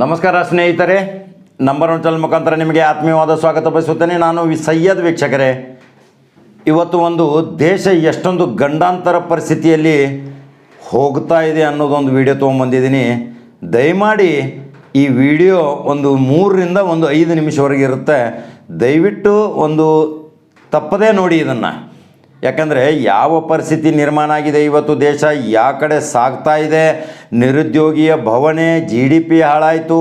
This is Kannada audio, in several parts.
ನಮಸ್ಕಾರ ಸ್ನೇಹಿತರೆ ನಂಬರ್ ಒನ್ ಚಾನಲ್ ಮುಖಾಂತರ ನಿಮಗೆ ಆತ್ಮೀಯವಾದ ಸ್ವಾಗತ ಬಯಸುತ್ತೇನೆ. ನಾನು ಸಯ್ಯದ್ ವೀಕ್ಷಕರೇ. ಇವತ್ತು ಒಂದು ದೇಶ ಎಷ್ಟೊಂದು ಗಂಡಾಂತರ ಪರಿಸ್ಥಿತಿಯಲ್ಲಿ ಹೋಗ್ತಾ ಇದೆ ಅನ್ನೋದೊಂದು ವಿಡಿಯೋ ತೊಗೊಂಬಂದಿದ್ದೀನಿ. ದಯಮಾಡಿ ಈ ವಿಡಿಯೋ ಒಂದು ಮೂರರಿಂದ ಒಂದು ಐದು ನಿಮಿಷವರೆಗೆ ಇರುತ್ತೆ. ದಯವಿಟ್ಟು ಒಂದು ತಪ್ಪದೇ ನೋಡಿ ಇದನ್ನು. ಯಾಕಂದರೆ ಯಾವ ಪರಿಸ್ಥಿತಿ ನಿರ್ಮಾಣ ಆಗಿದೆ ಇವತ್ತು ದೇಶ, ಯಾವ ಕಡೆ ಸಾಗ್ತಾ ಇದೆ ನಿರುದ್ಯೋಗಿಯ ಭವನೆ ಜಿ ಡಿ ಪಿ ಹಾಳಾಯಿತು.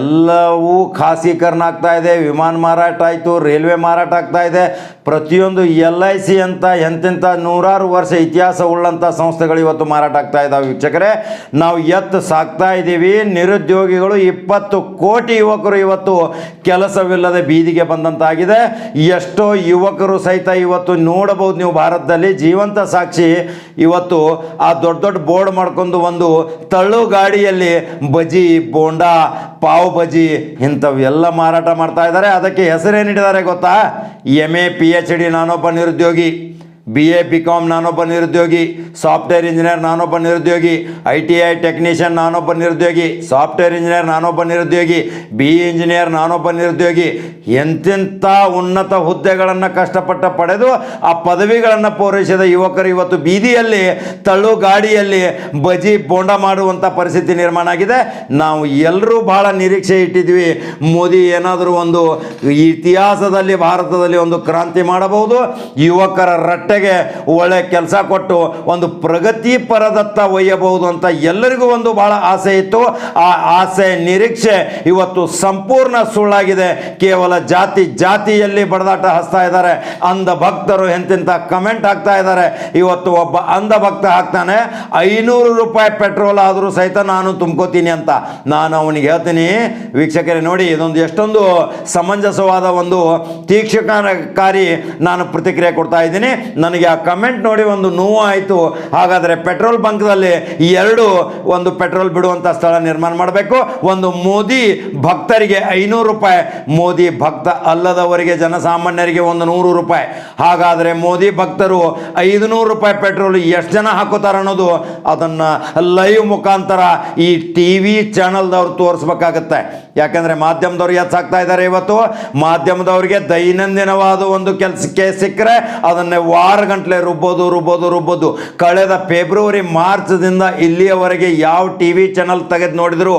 ಎಲ್ಲವೂ ಖಾಸಗೀಕರಣ ಆಗ್ತಾ ಇದೆ. ವಿಮಾನ ಮಾರಾಟ ಆಯಿತು. ರೈಲ್ವೆ ಮಾರಾಟ ಆಗ್ತಾ ಇದೆ. ಪ್ರತಿಯೊಂದು ಎಲ್ ಐ ಸಿ ಅಂತ, ಎಂತೆಂಥ ನೂರಾರು ವರ್ಷ ಇತಿಹಾಸ ಉಳ್ಳಂಥ ಸಂಸ್ಥೆಗಳು ಇವತ್ತು ಮಾರಾಟ ಆಗ್ತಾ ಇದ್ದಾವೆ ವೀಕ್ಷಕರೇ, ನಾವು ಎತ್ತು ಸಾಕ್ತಾ ಇದ್ದೀವಿ. ನಿರುದ್ಯೋಗಿಗಳು ಇಪ್ಪತ್ತು ಕೋಟಿ ಯುವಕರು ಇವತ್ತು ಕೆಲಸವಿಲ್ಲದೆ ಬೀದಿಗೆ ಬಂದಂತಾಗಿದೆ. ಎಷ್ಟೋ ಯುವಕರು ಸಹಿತ ಇವತ್ತು ನೋಡಬಹುದು ನೀವು ಭಾರತದಲ್ಲಿ. ಜೀವಂತ ಸಾಕ್ಷಿ ಇವತ್ತು ಆ ದೊಡ್ಡ ದೊಡ್ಡ ಬೋರ್ಡ್ ಮಾಡ್ಕೊಂಡು ಒಂದು ತಳ್ಳು ಗಾಡಿಯಲ್ಲಿ ಬಜಿ, ಬೋಂಡಾ, ಪಾವ್ ಬಜಿ ಇಂಥವೆಲ್ಲ ಮಾರಾಟ ಮಾಡ್ತಾ ಇದ್ದಾರೆ. ಅದಕ್ಕೆ ಹೆಸರೇನಿಟ್ಟಿದ್ದಾರೆ ಗೊತ್ತಾ? M A P H D ನಾನೊಬ್ಬ ನಿರುದ್ಯೋಗಿ. ಬಿ ಎ ಬಿ ಕಾಮ್ ನಾನೊಬ್ಬ ನಿರುದ್ಯೋಗಿ ಸಾಫ್ಟ್ವೇರ್ ಇಂಜಿನಿಯರ್ ನಾನೊಬ್ಬ ನಿರುದ್ಯೋಗಿ ಐ ಟಿ ಐ ಟೆಕ್ನಿಷಿಯನ್ ನಾನೊಬ್ಬ ನಿರುದ್ಯೋಗಿ ಸಾಫ್ಟ್ವೇರ್ ಇಂಜಿನಿಯರ್ ನಾನೊಬ್ಬ ನಿರುದ್ಯೋಗಿ ಬಿ ಇಂಜಿನಿಯರ್ ನಾನೊಬ್ಬ ನಿರುದ್ಯೋಗಿ. ಎಂತೆಂಥ ಉನ್ನತ ಹುದ್ದೆಗಳನ್ನು ಕಷ್ಟಪಟ್ಟು ಪಡೆದು ಆ ಪದವಿಗಳನ್ನು ಪೂರೈಸಿದ ಯುವಕರು ಇವತ್ತು ಬೀದಿಯಲ್ಲಿ ತಳ್ಳು ಗಾಡಿಯಲ್ಲಿ ಬಜಿ ಬೋಂಡ ಮಾಡುವಂಥ ಪರಿಸ್ಥಿತಿ ನಿರ್ಮಾಣ ಆಗಿದೆ. ನಾವು ಎಲ್ಲರೂ ಬಹಳ ನಿರೀಕ್ಷೆ ಇಟ್ಟಿದ್ವಿ ಮೋದಿ ಏನಾದರೂ ಒಂದು ಇತಿಹಾಸದಲ್ಲಿ, ಭಾರತದಲ್ಲಿ ಒಂದು ಕ್ರಾಂತಿ ಮಾಡಬಹುದು. ಯುವಕರ ರಟ್ಟೆಗೆ ಒಳ್ಳೆ ಕೆಲಸ ಕೊಟ್ಟು ಒಂದು ಪ್ರಗತಿ ಪರದತ್ತ ಒಯ್ಯಬಹುದು ಅಂತ ಎಲ್ಲರಿಗೂ ಒಂದು ಭಾಳ ಆಸೆ ಇತ್ತು. ಆ ಆಸೆ ನಿರೀಕ್ಷೆ ಇವತ್ತು ಸಂಪೂರ್ಣ ಸುಳ್ಳಾಗಿದೆ. ಕೇವಲ ಜಾತಿ ಜಾತಿಯಲ್ಲಿ ಬಡದಾಟ ಹಸ್ತಾ ಇದ್ದಾರೆ. ಅಂಧ ಭಕ್ತರು ಎಂತೆಂಥ ಕಮೆಂಟ್ ಹಾಕ್ತಾ ಇದ್ದಾರೆ. ಇವತ್ತು ಒಬ್ಬ ಅಂಧ ಭಕ್ತ ಹಾಕ್ತಾನೆ. ಐನೂರು ರೂಪಾಯಿ ಪೆಟ್ರೋಲ್ ಆದರೂ ಸಹಿತ ನಾನು ತುಂಬ್ಕೋತೀನಿ ಅಂತ. ನಾನು ಅವನಿಗೆ ಹೇಳ್ತೀನಿ, ವೀಕ್ಷಕರೇ ನೋಡಿ, ಇದೊಂದು ಎಷ್ಟೊಂದು ಸಮಂಜಸವಾದ ಒಂದು ತೀಕ್ಷಣಕಾರಿ ನಾನು ಪ್ರತಿಕ್ರಿಯೆ ಕೊಡ್ತಾ ಇದ್ದೀನಿ. ನನಗೆ ಆ ಕಮೆಂಟ್ ನೋಡಿ ಒಂದು ನೋವು ಆಯಿತು. ಹಾಗಾದರೆ ಪೆಟ್ರೋಲ್ ಬಂಕ್ದಲ್ಲಿ ಎರಡು, ಒಂದು ಪೆಟ್ರೋಲ್ ಬಿಡುವಂಥ ಸ್ಥಳ ನಿರ್ಮಾಣ ಮಾಡಬೇಕು. ಒಂದು ಮೋದಿ ಭಕ್ತರಿಗೆ ಐನೂರು ರೂಪಾಯಿ. ಮೋದಿ ಭಕ್ತ ಅಲ್ಲದವರಿಗೆ ಜನಸಾಮಾನ್ಯರಿಗೆ ಒಂದು ನೂರು ರೂಪಾಯಿ. ಹಾಗಾದರೆ ಮೋದಿ ಭಕ್ತರು ಐದುನೂರು ರೂಪಾಯಿ ಪೆಟ್ರೋಲ್ ಎಷ್ಟು ಜನ ಹಾಕೋತಾರೆ ಅನ್ನೋದು ಅದನ್ನು ಲೈವ್ ಮುಖಾಂತರ ಈ ಟಿ ವಿ ಚಾನಲ್ದವ್ರು ತೋರಿಸ್ಬೇಕಾಗತ್ತೆ. ಯಾಕಂದರೆ ಮಾಧ್ಯಮದವ್ರು ಹೆಚ್ಚಾಗ್ತಾ ಇದ್ದಾರೆ ಇವತ್ತು. ಮಾಧ್ಯಮದವ್ರಿಗೆ ದೈನಂದಿನವಾದ ಒಂದು ಕೆಲಸಕ್ಕೆ ಸಿಕ್ಕರೆ ಅದನ್ನೇ ವಾರ ಗಂಟಲೆ ರುಬ್ಬೋದು ರುಬ್ಬೋದು ರುಬ್ಬೋದು. ಕಳೆದ ಫೆಬ್ರವರಿ, ಮಾರ್ಚ್ದಿಂದ ಇಲ್ಲಿಯವರೆಗೆ ಯಾವ ಟಿ ವಿ ಚಾನಲ್ ತೆಗೆದು ನೋಡಿದ್ರು,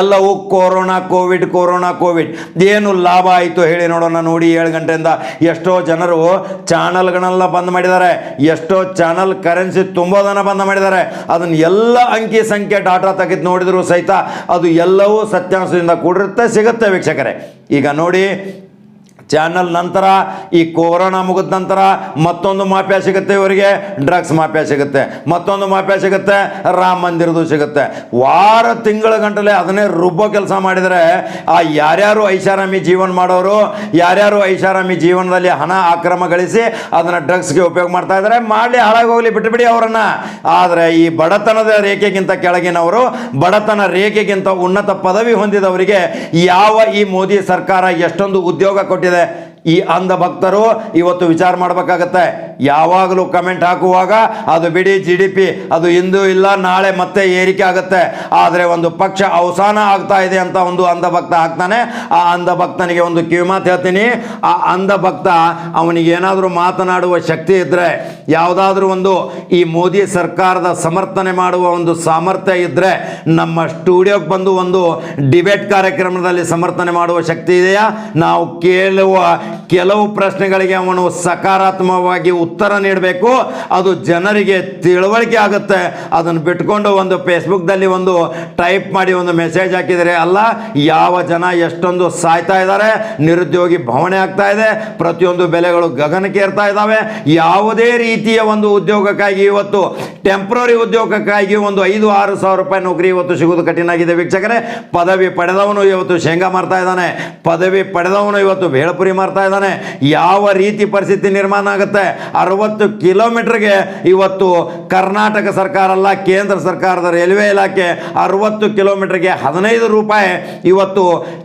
ಎಲ್ಲವೂ ಕೊರೋನಾ, ಕೋವಿಡ್ ಕೊರೋನಾ, ಕೋವಿಡ್. ಏನು ಲಾಭ ಆಯಿತು ಹೇಳಿ ನೋಡೋಣ ನೋಡಿ ಏಳು ಗಂಟೆಯಿಂದ. ಎಷ್ಟೋ ಜನರು ಚಾನಲ್ಗಳನ್ನೆಲ್ಲ ಬಂದ್ ಮಾಡಿದ್ದಾರೆ. ಎಷ್ಟೋ ಚಾನಲ್ ಕರೆನ್ಸಿ ತುಂಬೋದನ್ನು ಬಂದ್ ಮಾಡಿದ್ದಾರೆ. ಅದನ್ನು ಎಲ್ಲ ಅಂಕಿ ಸಂಖ್ಯೆ ಡಾಟಾ ತೆಗೆದು ನೋಡಿದ್ರು ಸಹಿತ ಅದು ಎಲ್ಲವೂ ಸತ್ಯಾಂಶದಿಂದ ಕೂಡಿರುತ್ತೆ ಸಿಗುತ್ತೆ ವೀಕ್ಷಕರೇ. ಈಗ ನೋಡಿ ಚಾನಲ್ ನಂತರ, ಈ ಕೊರೋನಾ ಮುಗಿದ ನಂತರ ಮತ್ತೊಂದು ಮಾಫಿಯಾ ಸಿಗುತ್ತೆ ಇವರಿಗೆ ಡ್ರಗ್ಸ್ ಮಾಫಿಯಾ ಸಿಗುತ್ತೆ. ಮತ್ತೊಂದು ಮಾಫಿಯಾ ಸಿಗುತ್ತೆ, ರಾಮ ಮಂದಿರದು ಸಿಗುತ್ತೆ. ವಾರ ತಿಂಗಳ ಗಂಟಲೆ ಅದನ್ನೇ ರುಬ್ಬೋ ಕೆಲಸ ಮಾಡಿದರೆ, ಆ ಯಾರ್ಯಾರು ಐಷಾರಾಮಿ ಜೀವನ ಮಾಡೋರು, ಯಾರ್ಯಾರು ಐಷಾರಾಮಿ ಜೀವನದಲ್ಲಿ ಹಣ ಆಕ್ರಮ ಗಳಿಸಿ ಅದನ್ನು ಡ್ರಗ್ಸ್ಗೆ ಉಪಯೋಗ ಮಾಡ್ತಾ ಇದ್ದಾರೆ ಮಾಡಲಿ ಹಾಳಾಗಿ ಹೋಗ್ಲಿ ಬಿಟ್ಟುಬಿಡಿ ಅವರನ್ನು. ಆದರೆ ಈ ಬಡತನದ ರೇಖೆಗಿಂತ ಕೆಳಗಿನವರು, ಬಡತನ ರೇಖೆಗಿಂತ ಉನ್ನತ ಪದವಿ ಹೊಂದಿದವರಿಗೆ ಯಾವ ಈ ಮೋದಿ ಸರ್ಕಾರ ಎಷ್ಟೊಂದು ಉದ್ಯೋಗ ಕೊಟ್ಟಿದೆ de ಈ ಅಂಧ ಭಕ್ತರು ಇವತ್ತು ವಿಚಾರ ಮಾಡಬೇಕಾಗತ್ತೆ. ಯಾವಾಗಲೂ ಕಮೆಂಟ್ ಹಾಕುವಾಗ ಅದು ಬಿಡಿ ಜಿ ಡಿ ಪಿ ಅದು ಇಂದು ಇಲ್ಲ, ನಾಳೆ ಮತ್ತೆ ಏರಿಕೆ ಆಗುತ್ತೆ. ಆದರೆ ಒಂದು ಪಕ್ಷ ಅವಸಾನ ಆಗ್ತಾ ಇದೆ ಅಂತ ಒಂದು ಅಂಧ ಭಕ್ತ ಹಾಕ್ತಾನೆ ಆ ಅಂಧ ಭಕ್ತನಿಗೆ ಒಂದು ಕಿವಿಮಾತು ಹೇಳ್ತೀನಿ. ಆ ಅಂಧ ಭಕ್ತ ಅವನಿಗೆ ಏನಾದರೂ ಮಾತನಾಡುವ ಶಕ್ತಿ ಇದ್ದರೆ ಯಾವುದಾದ್ರೂ ಒಂದು ಈ ಮೋದಿ ಸರ್ಕಾರದ ಸಮರ್ಥನೆ ಮಾಡುವ ಒಂದು ಸಾಮರ್ಥ್ಯ ಇದ್ದರೆ ನಮ್ಮ ಸ್ಟುಡಿಯೋಗೆ ಬಂದು ಒಂದು ಡಿಬೇಟ್ ಕಾರ್ಯಕ್ರಮದಲ್ಲಿ ಸಮರ್ಥನೆ ಮಾಡುವ ಶಕ್ತಿ ಇದೆಯಾ? ನಾವು ಕೇಳುವ ಕೆಲವು ಪ್ರಶ್ನೆಗಳಿಗೆ ಅವನು ಸಕಾರಾತ್ಮಕವಾಗಿ ಉತ್ತರ ನೀಡಬೇಕು. ಅದು ಜನರಿಗೆ ತಿಳುವಳಿಕೆ ಆಗುತ್ತೆ. ಅದನ್ನು ಬಿಟ್ಕೊಂಡು ಒಂದು ಫೇಸ್ಬುಕ್ದಲ್ಲಿ ಒಂದು ಟೈಪ್ ಮಾಡಿ ಒಂದು ಮೆಸೇಜ್ ಹಾಕಿದರೆ, ಅಲ್ಲ, ಯಾವ ಜನ ಎಷ್ಟೊಂದು ಸಾಯ್ತಾ ಇದ್ದಾರೆ, ನಿರುದ್ಯೋಗಿ ಭವಣೆ ಆಗ್ತಾ ಇದೆ, ಪ್ರತಿಯೊಂದು ಬೆಲೆಗಳು ಗಗನಕ್ಕೆ ಏರ್ತಾ ಇದ್ದಾವೆ. ಯಾವುದೇ ರೀತಿಯ ಒಂದು ಉದ್ಯೋಗಕ್ಕಾಗಿ ಇವತ್ತು ಟೆಂಪ್ರರಿ ಉದ್ಯೋಗಕ್ಕಾಗಿ ಒಂದು ಐದು, ಆರು ಸಾವಿರ ರೂಪಾಯಿ ನೌಕರಿ ಇವತ್ತು ಸಿಗೋದು ಕಠಿಣ ಆಗಿದೆ ವೀಕ್ಷಕರೇ, ಪದವಿ ಪಡೆದವನು ಇವತ್ತು ಶೇಂಗಾ ಮಾರ್ತಾ ಇದ್ದಾನೆ. ಪದವಿ ಪಡೆದವನು ಇವತ್ತು ಬೇಳಪುರಿ ಮಾರ್ತಾ ಇದ್ದಾನೆ. ಯಾವ ರೀತಿ ಪರಿಸ್ಥಿತಿ ನಿರ್ಮಾಣ ಆಗುತ್ತೆ? ಅರವತ್ತು ಕಿಲೋಮೀಟರ್ಗೆ ಇವತ್ತು ಕರ್ನಾಟಕ ಸರ್ಕಾರ ಅಲ್ಲ, ಕೇಂದ್ರ ಸರ್ಕಾರದ ರೈಲ್ವೆ ಇಲಾಖೆ ಅರವತ್ತು ಕಿಲೋಮೀಟರ್ಗೆ ಹದಿನೈದು ರೂಪಾಯಿ ಇವತ್ತು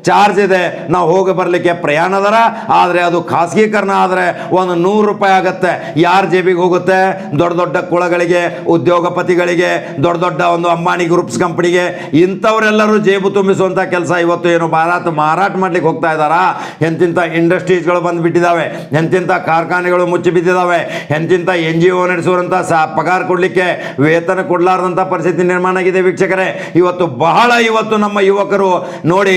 ಚಾರ್ಜ್ ಇದೆ. ನಾವು ಹೋಗಿ ಬರಲಿಕ್ಕೆ ಪ್ರಯಾಣ ದರ, ಆದರೆ ಅದು ಖಾಸಗೀಕರಣ, ಆದರೆ ಒಂದು ನೂರು ರೂಪಾಯಿ ಆಗುತ್ತೆ. ಯಾರ ಜೇಬಿಗೆ ಹೋಗುತ್ತೆ? ದೊಡ್ಡ ದೊಡ್ಡ ಕುಳಗಳಿಗೆ ಉದ್ಯೋಗಪತಿಗಳಿಗೆ, ದೊಡ್ಡ ದೊಡ್ಡ ಒಂದು ಅಂಬಾನಿ ಗ್ರೂಪ್ಸ್ ಕಂಪನಿಗೆ, ಇಂಥವರೆಲ್ಲರೂ ಜೇಬು ತುಂಬಿಸುವಂಥ ಕೆಲಸ ಇವತ್ತು ಏನು ಭಾರತ ಮಾರಾಟ ಮಾಡ್ಲಿಕ್ಕೆ ಹೋಗ್ತಾ ಇದ್ದಾರಾ? ಎಂತಿಂಥ ಇಂಡಸ್ಟ್ರೀಸ್ಗಳು ಬಂದುಬಿಟ್ಟಿದ್ದಾವೆ ಎಂತಿಂಥ ಕಾರ್ಖಾನೆಗಳು ಮುಚ್ಚಿ ಬಿದ್ದಿದ್ದಾವೆ ಎಂತಿಂಥ ಎನ್ ಜಿ ಒ ನಡೆಸುವಂಥ ಸ ಪಗಾರ ಕೊಡಲಿಕ್ಕೆ ವೇತನ ಕೊಡಲಾರ್ದಂಥ ಪರಿಸ್ಥಿತಿ ನಿರ್ಮಾಣ ಆಗಿದೆ ವೀಕ್ಷಕರೇ. ಇವತ್ತು ಬಹಳ ಇವತ್ತು ನಮ್ಮ ಯುವಕರು ನೋಡಿ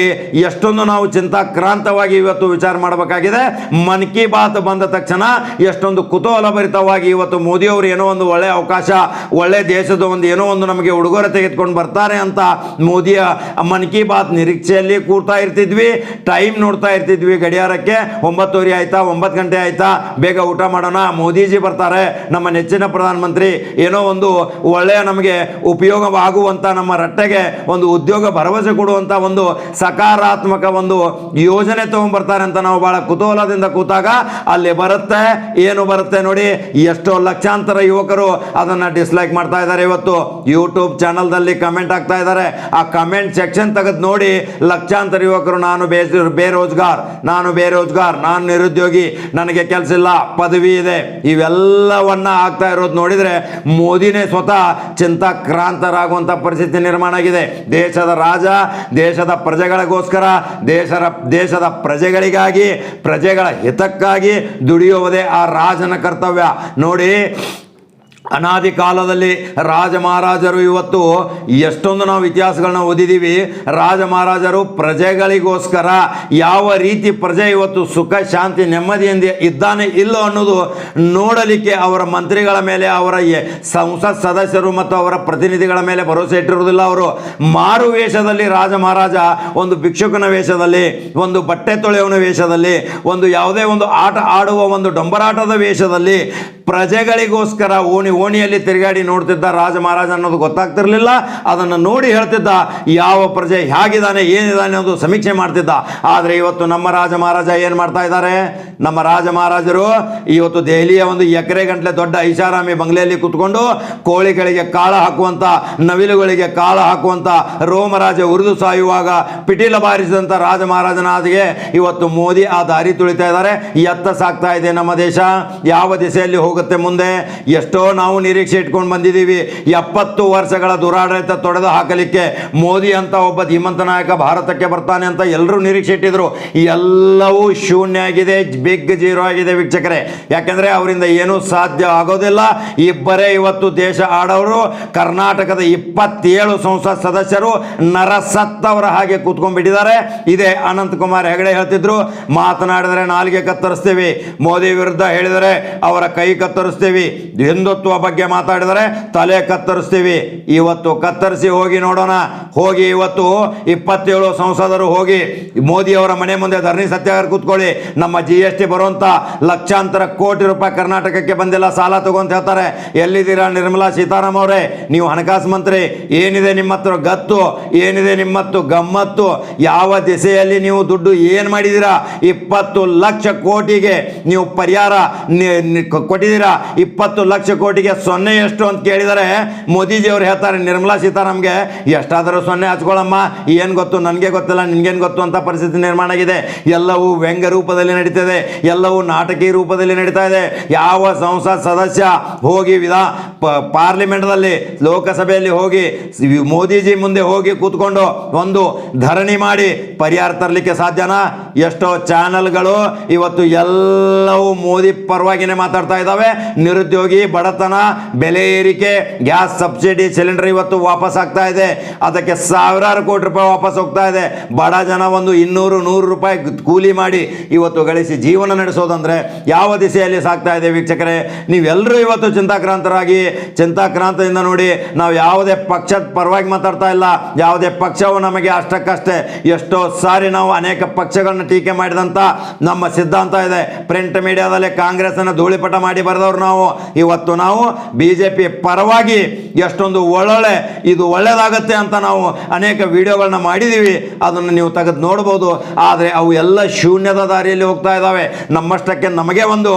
ಎಷ್ಟೊಂದು ನಾವು ಚಿಂತಾಕ್ರಾಂತವಾಗಿ ಇವತ್ತು ವಿಚಾರ ಮಾಡಬೇಕಾಗಿದೆ. ಮನ್ ಕಿ ಬಾತ್ ಬಂದ ತಕ್ಷಣ ಎಷ್ಟೊಂದು ಕುತೂಹಲಭರಿತವಾಗಿ ಇವತ್ತು ಮೋದಿಯವರು ಏನೋ ಒಂದು ಒಳ್ಳೆ ಅವಕಾಶ ಒಳ್ಳೆ ದೇಶದ ಒಂದು ಏನೋ ಒಂದು ನಮಗೆ ಉಡುಗೊರೆ ತೆಗೆದುಕೊಂಡು ಬರ್ತಾರೆ ಅಂತ ಮೋದಿಯ ಮನ್ ಕಿ ಬಾತ್ ನಿರೀಕ್ಷೆಯಲ್ಲಿ ಕೂರ್ತಾ ಇರ್ತಿದ್ವಿ. ಟೈಮ್ ನೋಡ್ತಾ ಇರ್ತಿದ್ವಿ ಗಡಿಯಾರಕ್ಕೆ. ಒಂಬತ್ತುವರೆ ಆಯ್ತಾ? ಒಂಬತ್ತು ಗಂಟೆ ಆಯ್ತಾ? ಬೇಗ ಊಟ ಮಾಡೋಣ. ಮೋದಿಜಿ ಬರ್ತಾರೆ. ನಮ್ಮ ನೆಚ್ಚಿನ ಪ್ರಧಾನಮಂತ್ರಿ ಏನೋ ಒಂದು ಒಳ್ಳೆಯ ನಮಗೆ ಉಪಯೋಗವಾಗುವಂಥ ನಮ್ಮ ರಟ್ಟೆಗೆ ಒಂದು ಉದ್ಯೋಗ ಭರವಸೆ ಕೊಡುವಂಥ ಒಂದು ಸಕಾರಾತ್ಮಕ ಒಂದು ಯೋಜನೆ ತಗೊಂಡ್ಬರ್ತಾರೆ ಅಂತ ನಾವು ಬಹಳ ಕುತೂಹಲದಿಂದ ಕೂತಾಗ ಅಲ್ಲಿ ಬರುತ್ತೆ. ಏನು ಬರುತ್ತೆ ನೋಡಿ? ಎಷ್ಟೋ ಲಕ್ಷಾಂತರ ಯುವಕರು ಅದನ್ನು ಡಿಸ್ಲೈಕ್ ಮಾಡ್ತಾ ಇದ್ದಾರೆ ಇವತ್ತು. ಯೂಟ್ಯೂಬ್ ಚಾನಲ್ದಲ್ಲಿ ಕಮೆಂಟ್ ಆಗ್ತಾ ಇದ್ದಾರೆ. ಆ ಕಮೆಂಟ್ ಸೆಕ್ಷನ್ ತೆಗೆದು ನೋಡಿ, ಲಕ್ಷಾಂತರ ಯುವಕರು, ನಾನು ಬೇರೋಜ್ಗಾರ್ ನಾನು ಬೇರೋಜ್ಗಾರ್, ನಾನು ನಿರುದ್ಯೋಗಿ, ನನಗೆ ಕೆಲಸ ಇಲ್ಲ, ಪದವಿ ಇದೆ. ಇವೆಲ್ಲವನ್ನ ಆಗ್ತಾ ಇರೋದು ನೋಡಿದರೆ ಮೋದಿನೇ ಸ್ವತಃ ಚಿಂತಾಕ್ರಾಂತರಾಗುವಂಥ ಪರಿಸ್ಥಿತಿ ನಿರ್ಮಾಣ ಆಗಿದೆ. ದೇಶದ ರಾಜ, ದೇಶದ ಪ್ರಜೆಗಳಿಗೋಸ್ಕರ ದೇಶದ ದೇಶದ ಪ್ರಜೆಗಳಿಗಾಗಿ, ಪ್ರಜೆಗಳ ಹಿತಕ್ಕಾಗಿ ದುಡಿಯುವುದೇ ಆ ರಾಜನ ಕರ್ತವ್ಯ. ನೋಡಿ ಅನಾದಿ ಕಾಲದಲ್ಲಿ ರಾಜ ಮಹಾರಾಜರು ಇವತ್ತು ಎಷ್ಟೊಂದು ನಾವು ಇತಿಹಾಸಗಳನ್ನ ಓದಿದ್ದೀವಿ ರಾಜ ಮಹಾರಾಜರು ಪ್ರಜೆಗಳಿಗೋಸ್ಕರ ಯಾವ ರೀತಿ ಪ್ರಜೆ ಇವತ್ತು ಸುಖ, ಶಾಂತಿ ನೆಮ್ಮದಿಯಿಂದ ಇದ್ದಾನೆ ಇಲ್ಲೋ ಅನ್ನೋದು ನೋಡಲಿಕ್ಕೆ ಅವರ ಮಂತ್ರಿಗಳ ಮೇಲೆ, ಅವರ ಸಂಸತ್ ಸದಸ್ಯರು ಮತ್ತು ಅವರ ಪ್ರತಿನಿಧಿಗಳ ಮೇಲೆ ಭರವಸೆ ಇಟ್ಟಿರುವುದಿಲ್ಲ ಅವರು. ಮಾರು ವೇಷದಲ್ಲಿ ರಾಜ ಮಹಾರಾಜ ಒಂದು ಭಿಕ್ಷುಕನ ವೇಷದಲ್ಲಿ, ಒಂದು ಬಟ್ಟೆ ತೊಳೆಯವನ ವೇಷದಲ್ಲಿ, ಒಂದು ಯಾವುದೇ ಒಂದು ಆಟ ಆಡುವ ಒಂದು ಡೊಂಬರಾಟದ ವೇಷದಲ್ಲಿ ಪ್ರಜೆಗಳಿಗೋಸ್ಕರ ಓಣಿ ಓಣಿಯಲ್ಲಿ ತಿರುಗಾಡಿ ನೋಡ್ತಿದ್ದ ರಾಜ ಮಹಾರಾಜ ಅನ್ನೋದು ಗೊತ್ತಾಗ್ತಿರ್ಲಿಲ್ಲ. ಅದನ್ನು ನೋಡಿ ಹೇಳ್ತಿದ್ದ, ಯಾವ ಪ್ರಜೆ ಹೇಗಿದ್ದಾನೆ, ಏನಿದ್ದಾನೆ ಅನ್ನೋದು ಸಮೀಕ್ಷೆ ಮಾಡ್ತಿದ್ದ. ಆದರೆ ಇವತ್ತು ನಮ್ಮ ರಾಜ ಮಹಾರಾಜ ಏನು ಮಾಡ್ತಾ ಇದ್ದಾರೆ? ನಮ್ಮ ರಾಜ ಮಹಾರಾಜರು ಇವತ್ತು ದೆಹಲಿಯ ಒಂದು ಎಕರೆ ಗಂಟಲೆ ದೊಡ್ಡ ಐಷಾರಾಮಿ ಬಂಗ್ಲೆಯಲ್ಲಿ ಕುತ್ಕೊಂಡು ಕೋಳಿಗಳಿಗೆ ಕಾಳ ಹಾಕುವಂಥ ನವಿಲುಗಳಿಗೆ ಕಾಳ ಹಾಕುವಂಥ ರೋಮರಾಜ ಉರಿದು ಸಾಯುವಾಗ ಪಿಟೀಲ ಬಾರಿಸಿದಂಥ ರಾಜ ಮಹಾರಾಜನಾದಿಗೆ ಇವತ್ತು ಮೋದಿ ಆ ದಾರಿ ತುಳಿತಾ ಇದ್ದಾರೆ. ಎತ್ತ ಸಾಕ್ತಾ ಇದೆ ನಮ್ಮ ದೇಶ. ಯಾವ ದಿಸೆಯಲ್ಲಿ ಹೋಗುತ್ತೆ ಮುಂದೆ. ಎಷ್ಟೋ ನಾವು ನಿರೀಕ್ಷೆ ಇಟ್ಕೊಂಡು ಬಂದಿದ್ದೀವಿ. ಎಪ್ಪತ್ತು ವರ್ಷಗಳ ದುರಾಡಳಿತ ತೊಡೆದು ಹಾಕಲಿಕ್ಕೆ ಮೋದಿ ಅಂತ ಒಬ್ಬ ಧೀಮಂತ ನಾಯಕ ಭಾರತಕ್ಕೆ ಬರ್ತಾನೆ ಅಂತ ಎಲ್ಲರೂ ನಿರೀಕ್ಷೆ ಇಟ್ಟಿದ್ರು. ಎಲ್ಲವೂ ಶೂನ್ಯ ಆಗಿದೆ, ಬಿಗ್ ಜೀರೋ ಆಗಿದೆ ವೀಕ್ಷಕರೇ. ಯಾಕೆಂದರೆ ಅವರಿಂದ ಏನೂ ಸಾಧ್ಯ ಆಗೋದಿಲ್ಲ. ಇಬ್ಬರೇ ಇವತ್ತು ದೇಶ ಆಡೋರು, ಕರ್ನಾಟಕದ ಇಪ್ಪತ್ತೇಳು ಸಂಸತ್ ಸದಸ್ಯರು ನರಸತ್ತವರ ಹಾಗೆ ಕೂತ್ಕೊಂಡ್ಬಿಟ್ಟಿದ್ದಾರೆ. ಇದೇ ಅನಂತಕುಮಾರ್ ಹೆಗಡೆ ಹೇಳ್ತಿದ್ರು, ಮಾತನಾಡಿದರೆ ನಾಲಿಗೆ ಕತ್ತರಿಸ್ತೀವಿ. ಮೋದಿ ವಿರುದ್ಧ ಹೇಳಿದರೆ ಅವರ ಕೈ ಕತ್ತರಿಸ್ತೀವಿ. ಹಿಂದುತ್ವ ಬಗ್ಗೆ ಮಾತಾಡಿದರೆ ತಲೆ ಕತ್ತರಿಸ್ತೀವಿ. ಇವತ್ತು ಕತ್ತರಿಸಿ ಹೋಗಿ ನೋಡೋಣ. ಹೋಗಿ ಇವತ್ತು ಇಪ್ಪತ್ತೇಳು ಸಂಸದರು ಹೋಗಿ ಮೋದಿಯವರ ಮನೆ ಮುಂದೆ ಧರಣಿ ಸತ್ಯಾಗ್ರಹ ಕೂತ್ಕೊಳ್ಳಿ. ನಮ್ಮ ಜಿ ಎಸ್ ಟಿ ಬರುವಂಥ ಲಕ್ಷಾಂತರ ಕೋಟಿ ರೂಪಾಯಿ ಕರ್ನಾಟಕಕ್ಕೆ ಬಂದಿಲ್ಲ, ಸಾಲ ತಗೋಂತ ಹೇಳ್ತಾರೆ. ಎಲ್ಲಿದ್ದೀರಾ ನಿರ್ಮಲಾ ಸೀತಾರಾಮ್ ಅವರೇ? ನೀವು ಹಣಕಾಸು ಮಂತ್ರಿ. ಏನಿದೆ ನಿಮ್ಮ ಹತ್ರ ಗತ್ತು? ಏನಿದೆ ನಿಮ್ಮತ್ತು ಗಮ್ಮತ್ತು? ಯಾವ ದಿಸೆಯಲ್ಲಿ ನೀವು ದುಡ್ಡು ಏನು ಮಾಡಿದ್ದೀರಾ? ಇಪ್ಪತ್ತು ಲಕ್ಷ ಕೋಟಿಗೆ ನೀವು ಪರಿಹಾರ ನಿ- ನಿ- ಕೊ- ಇಪ್ಪತ್ತು ಲಕ್ಷ ಕೋಟಿಗೆ ಸೊನ್ನೆ ಎಷ್ಟು ಅಂತ ಕೇಳಿದರೆ ಮೋದಿಜಿ ಅವರು ಹೇಳ್ತಾರೆ, ನಿರ್ಮಲಾ ಸೀತಾರಾಮ್ಗೆ, ಎಷ್ಟಾದರೂ ಸೊನ್ನೆ ಹಚ್ಕೊಳ್ಳಮ್ಮ. ಏನು ಗೊತ್ತು? ನನಗೆ ಗೊತ್ತಿಲ್ಲ, ನಿನ್ಗೇನು ಗೊತ್ತು ಅಂತ ಪರಿಸ್ಥಿತಿ ನಿರ್ಮಾಣ ಆಗಿದೆ. ಎಲ್ಲವೂ ವ್ಯಂಗ್ಯ ರೂಪದಲ್ಲಿ ನಡೀತದೆ. ಎಲ್ಲವೂ ನಾಟಕೀಯ ರೂಪದಲ್ಲಿ ನಡೀತಾ ಇದೆ. ಯಾವ ಸಂಸತ್ ಸದಸ್ಯ ಹೋಗಿ ವಿಧಾ ಪಾರ್ಲಿಮೆಂಟ್ ಪಾರ್ಲಿಮೆಂಟ್ದಲ್ಲಿ ಲೋಕಸಭೆಯಲ್ಲಿ ಹೋಗಿ, ಮೋದಿಜಿ ಮುಂದೆ ಹೋಗಿ ಕೂತ್ಕೊಂಡು ಒಂದು ಧರಣಿ ಮಾಡಿ ಪರಿಹಾರ ತರಲಿಕ್ಕೆ ಸಾಧ್ಯನಾ? ಎಷ್ಟೋ ಚಾನಲ್ಗಳು ಇವತ್ತು ಎಲ್ಲವೂ ಮೋದಿ ಪರವಾಗಿನೇ ಮಾತಾಡ್ತಾ ಇದ್ದಾವೆ. ನಿರುದ್ಯೋಗಿ, ಬಡತನ, ಬೆಲೆ ಏರಿಕೆ, ಗ್ಯಾಸ್ ಸಬ್ಸಿಡಿ, ಸಿಲಿಂಡರ್ ಇವತ್ತು ವಾಪಸ್ ಆಗ್ತಾ ಇದೆ. ಅದಕ್ಕೆ ಸಾವಿರಾರು ಕೋಟಿ ರೂಪಾಯಿ ವಾಪಸ್ ಹೋಗ್ತಾ ಇದೆ. ಬಡ ಜನ ಒಂದು ಇನ್ನೂರು, ನೂರು ರೂಪಾಯಿ ಕೂಲಿ ಮಾಡಿ ಇವತ್ತು ಗಳಿಸಿ ಜೀವನ ನಡೆಸೋದಂದ್ರೆ ಯಾವ ದಿಸೆಯಲ್ಲಿ ಸಾಗ್ತಾ ಇದೆ ವೀಕ್ಷಕರೇ? ನೀವೆಲ್ಲರೂ ಇವತ್ತು ಚಿಂತಾಕ್ರಾಂತರಾಗಿ, ಚಿಂತಾಕ್ರಾಂತದಿಂದ ನೋಡಿ ನಾವು ಯಾವುದೇ ಪಕ್ಷದ ಪರವಾಗಿ ಮಾತಾಡ್ತಾ ಇಲ್ಲ. ಯಾವುದೇ ಪಕ್ಷವು ನಮಗೆ ಅಷ್ಟಕ್ಕಷ್ಟೇ ಎಷ್ಟೋ ಸಾರಿ ನಾವು ಅನೇಕ ಪಕ್ಷಗಳನ್ನ ಟೀಕೆ ಮಾಡಿದಂಥ ನಮ್ಮ ಸಿದ್ಧಾಂತ ಇದೆ. ಪ್ರಿಂಟ್ ಮೀಡಿಯಾದಲ್ಲಿ ಕಾಂಗ್ರೆಸ್ಸನ್ನು ಧೂಳಿಪಟ ಮಾಡಿ ಬರೆದವ್ರು ನಾವು. ಇವತ್ತು ನಾವು ಬಿ ಪರವಾಗಿ ಎಷ್ಟೊಂದು ಒಳ್ಳೊಳ್ಳೆ, ಇದು ಒಳ್ಳೆಯದಾಗತ್ತೆ ಅಂತ ನಾವು ಅನೇಕ ವಿಡಿಯೋಗಳನ್ನ ಮಾಡಿದ್ದೀವಿ ಅದನ್ನು ನೀವು ತೆಗೆದು ನೋಡ್ಬೋದು. ಆದರೆ ಅವು ಎಲ್ಲ ಶೂನ್ಯದ ದಾರಿಯಲ್ಲಿ ಹೋಗ್ತಾ ಇದ್ದಾವೆ ನಮ್ಮಷ್ಟಕ್ಕೆ ನಮಗೆ ಒಂದು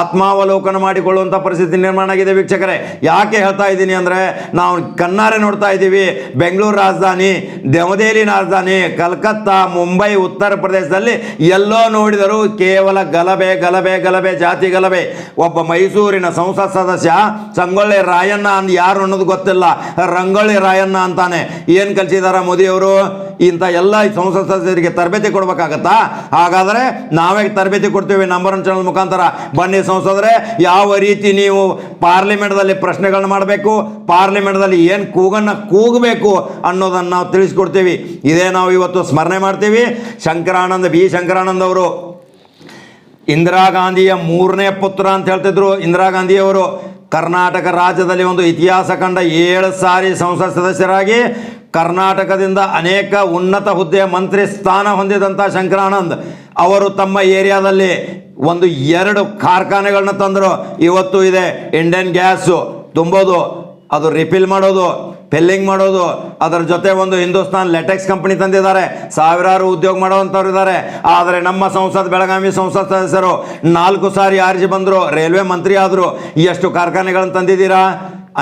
ಆತ್ಮಾವಲೋಕನ ಮಾಡಿಕೊಳ್ಳುವಂಥ ಪರಿಸ್ಥಿತಿ ನಿರ್ಮಾಣ ಆಗಿದೆ ವೀಕ್ಷಕರೇ. ಯಾಕೆ ಹೇಳ್ತಾ ಇದ್ದೀನಿ ಅಂದರೆ, ನಾವು ಕಣ್ಣಾರೆ ನೋಡ್ತಾ ಇದ್ದೀವಿ. ಬೆಂಗಳೂರು ರಾಜಧಾನಿ ದೆಹಲಿ ರಾಜಧಾನಿ, ಕಲ್ಕತ್ತಾ, ಮುಂಬೈ, ಉತ್ತರ ಪ್ರದೇಶದಲ್ಲಿ ಎಲ್ಲೋ ನೋಡಿದರೂ ಕೇವಲ ಗಲಭೆ ಗಲಭೆ ಗಲಭೆ, ಜಾತಿ ಗಲಭೆ. ಒಬ್ಬ ಮೈಸೂರಿನ ಸಂಸತ್ ಸದಸ್ಯ ಸಂಗೊಳ್ಳಿ ರಾಯಣ್ಣ ಅಂದ್ ಯಾರು ಅನ್ನೋದು ಗೊತ್ತಿಲ್ಲ. ರಂಗೊಳ್ಳಿ ರಾಯಣ್ಣ ಅಂತಾನೆ. ಏನು ಕಲಿಸಿದಾರ ಮೋದಿಯವರು ಇಂಥ ಎಲ್ಲ ಸಂಸತ್ ಸದಸ್ಯರಿಗೆ ತರಬೇತಿ ಕೊಡ್ಬೇಕಾಗತ್ತಾ? ಹಾಗಾದರೆ ನಾವೇ ತರಬೇತಿ ಕೊಡ್ತೀವಿ ನಂಬರ್ ಒನ್ ಚಾನಲ್ ಮುಖಾಂತರ. ಬನ್ನಿ ಸಂಸದರೆ, ಯಾವ ರೀತಿ ನೀವು ಪಾರ್ಲಿಮೆಂಟ್ದಲ್ಲಿ ಪ್ರಶ್ನೆಗಳನ್ನ ಮಾಡಬೇಕು ಪಾರ್ಲಿಮೆಂಟ್ದಲ್ಲಿ ಏನು ಕೂಗನ್ನು ಕೂಗಬೇಕು ಅನ್ನೋದನ್ನು ನಾವು ತಿಳಿಸ್ಕೊಡ್ತೀವಿ. ಇದೇ ನಾವು ಇವತ್ತು ಸ್ಮರಣೆ ಮಾಡ್ತೀವಿ. ಶಂಕರಾನಂದ, ಬಿ. ಶಂಕರಾನಂದ ಅವರು. ಇಂದಿರಾ ಗಾಂಧಿಯ ಮೂರನೇ ಪುತ್ರ ಅಂತ ಹೇಳ್ತಿದ್ರು. ಇಂದಿರಾ ಗಾಂಧಿಯವರು ಕರ್ನಾಟಕ ರಾಜ್ಯದಲ್ಲಿ ಒಂದು ಇತಿಹಾಸ ಕಂಡ ಏಳು ಸಾರಿ ಸಂಸತ್ ಸದಸ್ಯರಾಗಿ ಕರ್ನಾಟಕದಿಂದ ಅನೇಕ ಉನ್ನತ ಹುದ್ದೆಯ ಮಂತ್ರಿ ಸ್ಥಾನ ಹೊಂದಿದಂಥ ಶಂಕರಾನಂದ್ ಅವರು ತಮ್ಮ ಏರಿಯಾದಲ್ಲಿ ಒಂದು ಎರಡು ಕಾರ್ಖಾನೆಗಳನ್ನ ತಂದರು. ಇವತ್ತು ಇದೆ ಇಂಡಿಯನ್ ಗ್ಯಾಸು ತುಂಬೋದು, ಅದು ರಿಫಿಲ್ ಮಾಡೋದು ಫಿಲ್ಲಿಂಗ್ ಮಾಡೋದು, ಅದರ ಜೊತೆ ಒಂದು ಹಿಂದೂಸ್ತಾನ್ ಲೆಟೆಕ್ಸ್ ಕಂಪನಿ ತಂದಿದ್ದಾರೆ. ಸಾವಿರಾರು ಉದ್ಯೋಗ ಮಾಡುವಂಥವ್ರು ಇದ್ದಾರೆ. ಆದರೆ ನಮ್ಮ ಸಂಸತ್ ಬೆಳಗಾವಿ ಸಂಸತ್ ಸದಸ್ಯರು ನಾಲ್ಕು ಸಾರಿ ಆರಿಸಿ ಬಂದರು, ರೈಲ್ವೆ ಮಂತ್ರಿ ಆದರು. ಎಷ್ಟು ಕಾರ್ಖಾನೆಗಳನ್ನು ತಂದಿದ್ದೀರಾ?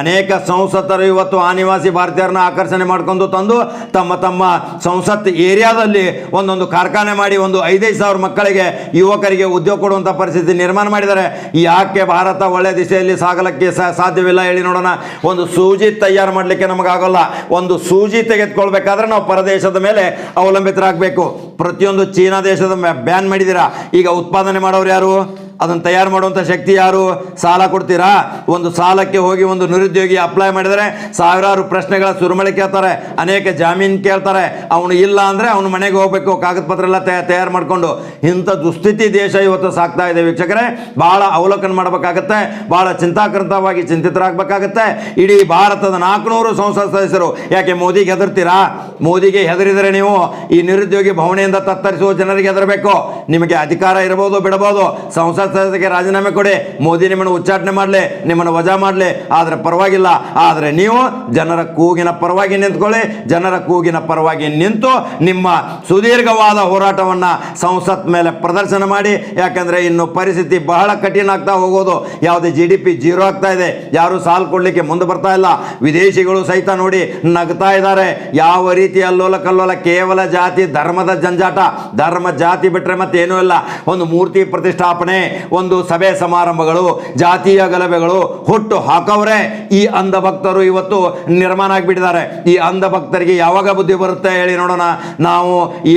ಅನೇಕ ಸಂಸತ್ತರು ಇವತ್ತು ಆನಿವಾಸಿ ಭಾರತೀಯರನ್ನ ಆಕರ್ಷಣೆ ಮಾಡ್ಕೊಂಡು ತಂದು ತಮ್ಮ ತಮ್ಮ ಸಂಸತ್ ಏರಿಯಾದಲ್ಲಿ ಒಂದೊಂದು ಕಾರ್ಖಾನೆ ಮಾಡಿ ಒಂದು ಐದೈದು ಸಾವಿರ ಮಕ್ಕಳಿಗೆ, ಯುವಕರಿಗೆ ಉದ್ಯೋಗ ಕೊಡುವಂಥ ಪರಿಸ್ಥಿತಿ ನಿರ್ಮಾಣ ಮಾಡಿದ್ದಾರೆ. ಯಾಕೆ ಭಾರತ ಒಳ್ಳೆ ದಿಶೆಯಲ್ಲಿ ಸಾಗಲಕ್ಕೆ ಸಾಧ್ಯವಿಲ್ಲ ಹೇಳಿ ನೋಡೋಣ. ಒಂದು ಸೂಜಿ ತಯಾರು ಮಾಡಲಿಕ್ಕೆ ನಮಗಾಗಲ್ಲ. ಒಂದು ಸೂಜಿ ತೆಗೆದುಕೊಳ್ಬೇಕಾದ್ರೆ ನಾವು ಪರದೇಶದ ಮೇಲೆ ಅವಲಂಬಿತರಾಗಬೇಕು. ಪ್ರತಿಯೊಂದು ಚೀನಾ ದೇಶದ ಬ್ಯಾನ್ ಮಾಡಿದ್ದೀರಾ. ಈಗ ಉತ್ಪಾದನೆ ಮಾಡೋರು ಯಾರು? ಅದನ್ನು ತಯಾರು ಮಾಡುವಂಥ ಶಕ್ತಿ ಯಾರು? ಸಾಲ ಕೊಡ್ತೀರಾ? ಒಂದು ಸಾಲಕ್ಕೆ ಹೋಗಿ ಒಂದು ನಿರುದ್ಯೋಗಿ ಅಪ್ಲೈ ಮಾಡಿದರೆ ಸಾವಿರಾರು ಪ್ರಶ್ನೆಗಳ ಸುರುಮಳೆ ಕೇಳ್ತಾರೆ, ಅನೇಕ ಜಾಮೀನು ಕೇಳ್ತಾರೆ. ಅವನು ಇಲ್ಲ ಅಂದರೆ ಅವನು ಮನೆಗೆ ಹೋಗಬೇಕು, ಕಾಗದ ಪತ್ರ ಎಲ್ಲ ತಯಾ, ತಯಾರು ಮಾಡಿಕೊಂಡು. ಇಂಥ ದುಸ್ಥಿತಿ ದೇಶ ಇವತ್ತು ಸಾಕ್ತಾ ಇದೆ ವೀಕ್ಷಕರೇ. ಭಾಳ ಅವಲೋಕನ ಮಾಡಬೇಕಾಗತ್ತೆ ಭಾಳ ಚಿಂತಾಕ್ರಾಂತವಾಗಿ ಚಿಂತಿತರಾಗಬೇಕಾಗತ್ತೆ. ಇಡೀ ಭಾರತದ ನಾಲ್ಕುನೂರು ಸಂಸತ್ ಸದಸ್ಯರು. ಯಾಕೆ, ಮೋದಿಗೆ ಹೆದರ್ತೀರಾ? ಮೋದಿಗೆ ಹೆದರಿದರೆ ನೀವು ಈ ನಿರುದ್ಯೋಗಿ ಭವನೆಯಿಂದ ತತ್ತರಿಸುವ ಜನರಿಗೆ ಹೆದರಬೇಕು. ನಿಮಗೆ ಅಧಿಕಾರ ಇರಬಹುದು, ಬಿಡಬಹುದು. ಸಂಸತ್ ಸದಸ್ಯರಿಗೆ ರಾಜೀನಾಮೆ ಕೊಡಿ. ಮೋದಿ ನಿಮ್ಮನ್ನು ಉಚ್ಚಾಟನೆ ಮಾಡಲಿ, ನಿಮ್ಮನ್ನು ವಜಾ ಮಾಡಲಿ. ಆದರೆ ಪರವಾಗಿಲ್ಲ. ಆದರೆ ನೀವು ಜನರ ಕೂಗಿನ ಪರವಾಗಿ ನಿಂತ್ಕೊಳ್ಳಿ. ಜನರ ಕೂಗಿನ ಪರವಾಗಿ ನಿಂತು ನಿಮ್ಮ ಸುದೀರ್ಘವಾದ ಹೋರಾಟವನ್ನು ಸಂಸತ್ ಮೇಲೆ ಪ್ರದರ್ಶನ ಮಾಡಿ. ಯಾಕಂದರೆ ಇನ್ನು ಪರಿಸ್ಥಿತಿ ಬಹಳ ಕಠಿಣ ಆಗ್ತಾ ಹೋಗೋದು. ಯಾವುದೇ ಜಿ ಡಿ ಪಿ ಜೀರೋ ಆಗ್ತಾ ಇದೆ. ಯಾರು ಸಾಲ ಕೊಡಲಿಕ್ಕೆ ಮುಂದೆ ಬರ್ತಾ ಇಲ್ಲ. ವಿದೇಶಿಗಳು ಸಹಿತ ನೋಡಿ ನಗ್ತಾ ಇದ್ದಾರೆ. ಯಾವ ರೀತಿ ಅಲ್ಲೋಲ ಕಲ್ಲೋಲ, ಕೇವಲ ಜಾತಿ, ಧರ್ಮದ ಜಂಜಾಟ. ಧರ್ಮ ಜಾತಿ ಬಿಟ್ಟರೆ ಮತ್ತೇನೂ ಇಲ್ಲ. ಒಂದು ಮೂರ್ತಿ ಪ್ರತಿಷ್ಠಾಪನೆ. ಒಂದು ಸಭೆ ಸಮಾರಂಭಗಳು, ಜಾತಿಯ ಗಲಭೆಗಳು ಹುಟ್ಟು ಹಾಕವರೇ. ಈ ಅಂಧ ಭಕ್ತರು ಇವತ್ತು ನಿರ್ಮಾಣ ಆಗಿಬಿಟ್ಟಿದ್ದಾರೆ. ಈ ಅಂಧ ಭಕ್ತರಿಗೆ ಯಾವಾಗ ಬುದ್ಧಿ ಬರುತ್ತೆ ಹೇಳಿ ನೋಡೋಣ. ನಾವು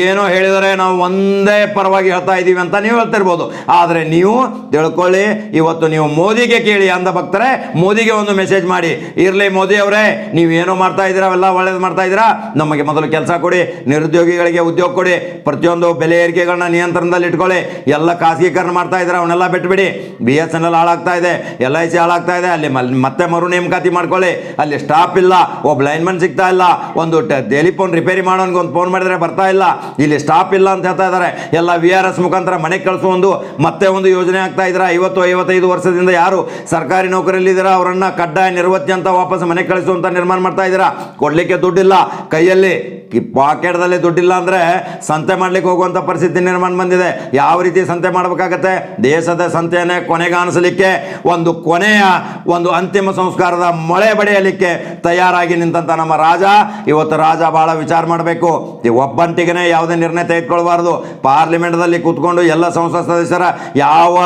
ಏನೋ ಹೇಳಿದರೆ ನಾವು ಒಂದೇ ಪರವಾಗಿ ಹೇಳ್ತಾ ಇದ್ದೀವಿ ಅಂತ ನೀವು ಹೇಳ್ತಿರ್ಬೋದು ಆದರೆ ನೀವು ತಿಳ್ಕೊಳ್ಳಿ, ಇವತ್ತು ನೀವು ಮೋದಿಗೆ ಕೇಳಿ ಅಂಧ ಭಕ್ತರೇ ಮೋದಿಗೆ ಒಂದು ಮೆಸೇಜ್ ಮಾಡಿ. ಇರಲಿ ಮೋದಿ ಅವರೇ, ನೀವು ಏನೋ ಮಾಡ್ತಾ ಇದ್ದೀರಾ, ಅವೆಲ್ಲ ಒಳ್ಳೇದು ಮಾಡ್ತಾ ಇದ್ದೀರಾ? ನಮಗೆ ಮೊದಲು ಕೆಲಸ ಕೊಡಿ, ನಿರುದ್ಯೋಗಿಗಳಿಗೆ ಉದ್ಯೋಗ ಕೊಡಿ. ಪ್ರತಿಯೊಂದು ಬೆಲೆ ಏರಿಕೆಗಳನ್ನ ನಿಯಂತ್ರಣದಲ್ಲಿ ಇಟ್ಕೊಳ್ಳಿ ಎಲ್ಲ ಖಾಸಗೀಕರಣ ಮಾಡ್ತಾ ಇದ್ದೀರಾ? ಅವನ್ನೆಲ್ಲ ಬಿಟ್ಬಿಡಿ. ಬಿ ಎಸ್ ಎನ್ ಎಲ್ ಹಾಳಾಗ್ತಾ ಇದೆ. ಎಲ್ ಐ ಸಿ ಹಾಳಾಗ್ತಾ ಇದೆ. ಅಲ್ಲಿ ಮತ್ತೆ ಮರು ನೇಮಕಾತಿ ಮಾಡ್ಕೊಳ್ಳಿ. ಅಲ್ಲಿ ಸ್ಟಾಪ್ ಇಲ್ಲ. ಒಬ್ಬ ಲೈನ್ಮನ್ ಸಿಗ್ತಾ ಇಲ್ಲ. ಒಂದು ಟೆಲಿಫೋನ್ ರಿಪೇರಿ ಮಾಡೋನ್ಗೆ ಒಂದು ಫೋನ್ ಮಾಡಿದ್ರೆ ಬರ್ತಾ ಇಲ್ಲ. ಇಲ್ಲಿ ಸ್ಟಾಪ್ ಇಲ್ಲ ಅಂತ ಹೇಳ್ತಾ ಇದ್ದಾರೆ. ಎಲ್ಲ ವಿ ಆರ್ ಎಸ್ ಮುಖಾಂತರ ಮನೆಗೆ ಕಳಿಸೋ ಒಂದು. ಮತ್ತೆ ಒಂದು ಯೋಜನೆ ಆಗ್ತಾ ಇದ್ರೆ. ಐವತ್ತು, ಐವತ್ತೈದು ವರ್ಷದಿಂದ ಯಾರು ಸರ್ಕಾರಿ ನೌಕರಿಯಲ್ಲಿ ಇದ್ದೀರಾ ಅವರನ್ನ ಕಡ್ಡಾಯ ನಿರ್ವತ್ತಿ ಅಂತ ವಾಪಸ್ ಮನೆಗೆ ಕಳಿಸುವಂತ ನಿರ್ಮಾಣ ಮಾಡ್ತಾ ಇದ್ದೀರಾ? ಕೊಡಲಿಕ್ಕೆ ದುಡ್ಡಿಲ್ಲ. ಕೈಯಲ್ಲಿ ಪಾಕೆಟ್ದಲ್ಲಿ ದುಡ್ಡಿಲ್ಲ ಅಂದರೆ ಸಂತೆ ಮಾಡ್ಲಿಕ್ಕೆ ಹೋಗುವಂಥ ಪರಿಸ್ಥಿತಿ ನಿರ್ಮಾಣ ಬಂದಿದೆ. ಯಾವ ರೀತಿ ಸಂತೆ ಮಾಡಬೇಕಾಗತ್ತೆ? ದೇಶದ ಸಂತೆಯನ್ನೇ ಕೊನೆಗಾಣಿಸಲಿಕ್ಕೆ ಒಂದು ಕೊನೆಯ, ಒಂದು ಅಂತಿಮ ಸಂಸ್ಕಾರದ ಮೊಳೆ ಬಡಿಯಲಿಕ್ಕೆ ತಯಾರಾಗಿ ನಿಂತಂಥ ನಮ್ಮ ರಾಜ. ಇವತ್ತು ರಾಜ ಭಾಳ ವಿಚಾರ ಮಾಡಬೇಕು. ಈ ಒಬ್ಬಂಟಿಗೆ ಯಾವುದೇ ನಿರ್ಣಯ ತೆಗೆದುಕೊಳ್ಬಾರ್ದು. ಪಾರ್ಲಿಮೆಂಟ್ದಲ್ಲಿ ಕೂತ್ಕೊಂಡು ಎಲ್ಲ ಸಂಸತ್ ಸದಸ್ಯರ ಯಾವ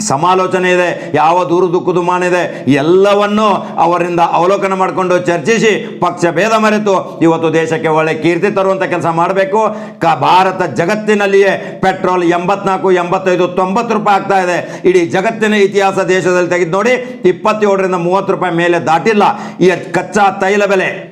ಸಮಾಲೋಚನೆ ಇದೆ, ಯಾವ ದೂರು ದುಃಖ ಇದೆ, ಎಲ್ಲವನ್ನು ಅವರಿಂದ ಅವಲೋಕನ ಮಾಡಿಕೊಂಡು ಚರ್ಚಿಸಿ ಪಕ್ಷ ಭೇದ ಮರೆತು ಇವತ್ತು ದೇಶಕ್ಕೆ ಒಳ್ಳೆ ಕೀರ್ತಿ ತರುವಂಥ ಕೆಲಸ ಮಾಡಬೇಕು. ಕ ಭಾರತ ಜಗತ್ತಿನಲ್ಲಿಯೇ ಪೆಟ್ರೋಲ್ ಎಂಬತ್ನಾಲ್ಕು, ಎಂಬತ್ತೈದು, ತೊಂಬತ್ತು ರೂಪಾಯಿ ಆಗ್ತಾ ಇದೆ. ಇಡೀ ಜಗತ್ತಿನ ಇತಿಹಾಸ ದೇಶದಲ್ಲಿ ತೆಗೆದು ನೋಡಿ, ಇಪ್ಪತ್ತೇಳರಿಂದ ಮೂವತ್ತು ರೂಪಾಯಿ ಮೇಲೆ ದಾಟಿಲ್ಲ. ಈ ಕಚ್ಚಾ ತೈಲ ಬೆಲೆ.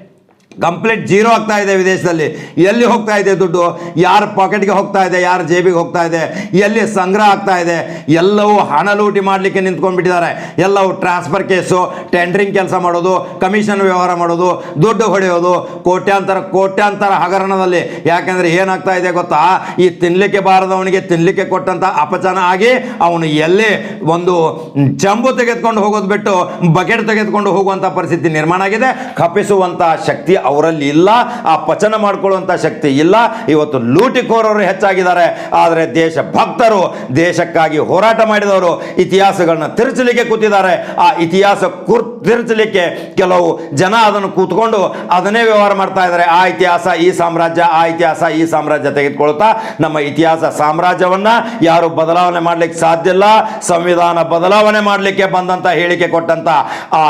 ಕಂಪ್ಲೀಟ್ ಜೀರೋ ಆಗ್ತಾ ಇದೆ ವಿದೇಶದಲ್ಲಿ. ಎಲ್ಲಿ ಹೋಗ್ತಾ ಇದೆ ದುಡ್ಡು? ಯಾರ ಪಾಕೆಟ್ಗೆ ಹೋಗ್ತಾ ಇದೆ? ಯಾರ ಜೇಬಿಗೆ ಹೋಗ್ತಾ ಇದೆ? ಎಲ್ಲಿ ಸಂಗ್ರಹ ಆಗ್ತಾ ಇದೆ? ಎಲ್ಲವೂ ಹಣ ಲೂಟಿ ಮಾಡಲಿಕ್ಕೆ ನಿಂತ್ಕೊಂಡ್ಬಿಟ್ಟಿದ್ದಾರೆ. ಎಲ್ಲವೂ ಟ್ರಾನ್ಸ್ಫರ್ ಕೇಸು ಟೆಂಡ್ರಿಂಗ್ ಕೆಲಸ ಮಾಡೋದು ಕಮಿಷನ್ ವ್ಯವಹಾರ ಮಾಡೋದು, ದುಡ್ಡು ಹೊಡೆಯೋದು, ಕೋಟ್ಯಾಂತರ ಕೋಟ್ಯಾಂತರ ಹಗರಣದಲ್ಲಿ. ಯಾಕೆಂದರೆ ಏನಾಗ್ತಾ ಇದೆ ಗೊತ್ತಾ? ಈ ತಿನ್ನಲಿಕ್ಕೆ ಬಾರದವನಿಗೆ ತಿನ್ನಲಿಕ್ಕೆ ಕೊಟ್ಟಂಥ ಅಪಚಾನ ಆಗಿ ಅವನು ಎಲ್ಲಿ ಒಂದು ಚಂಬು ತೆಗೆದುಕೊಂಡು ಹೋಗೋದು ಬಿಟ್ಟು ಬಕೆಟ್ ತೆಗೆದುಕೊಂಡು ಹೋಗುವಂಥ ಪರಿಸ್ಥಿತಿ ನಿರ್ಮಾಣ ಆಗಿದೆ. ಕಪ್ಪಿಸುವಂಥ ಶಕ್ತಿ ಅವರಲ್ಲಿ ಇಲ್ಲ, ಆ ಪಚನ ಮಾಡ್ಕೊಳ್ಳುವಂಥ ಶಕ್ತಿ ಇಲ್ಲ. ಇವತ್ತು ಲೂಟಿಕೋರರು ಹೆಚ್ಚಾಗಿದ್ದಾರೆ. ಆದರೆ ದೇಶ ಭಕ್ತರು, ದೇಶಕ್ಕಾಗಿ ಹೋರಾಟ ಮಾಡಿದವರು ಇತಿಹಾಸಗಳನ್ನ ತಿರುಚಲಿಕ್ಕೆ ಕೂತಿದ್ದಾರೆ. ಆ ಇತಿಹಾಸ ಕುರ್, ತಿರುಚಲಿಕ್ಕೆ ಕೆಲವು ಜನ ಅದನ್ನು ಕೂತ್ಕೊಂಡು ಅದನ್ನೇ ವ್ಯವಹಾರ ಮಾಡ್ತಾ ಇದ್ದಾರೆ. ಆ ಇತಿಹಾಸ ಈ ಸಾಮ್ರಾಜ್ಯ, ಆ ಇತಿಹಾಸ ಈ ಸಾಮ್ರಾಜ್ಯ ತೆಗೆದುಕೊಳ್ತಾ ನಮ್ಮ ಇತಿಹಾಸ ಸಾಮ್ರಾಜ್ಯವನ್ನ ಯಾರು ಬದಲಾವಣೆ ಮಾಡ್ಲಿಕ್ಕೆ ಸಾಧ್ಯ ಇಲ್ಲ, ಸಂವಿಧಾನ ಬದಲಾವಣೆ ಮಾಡಲಿಕ್ಕೆ ಬಂದಂತ ಹೇಳಿಕೆ ಕೊಟ್ಟಂತ ಆ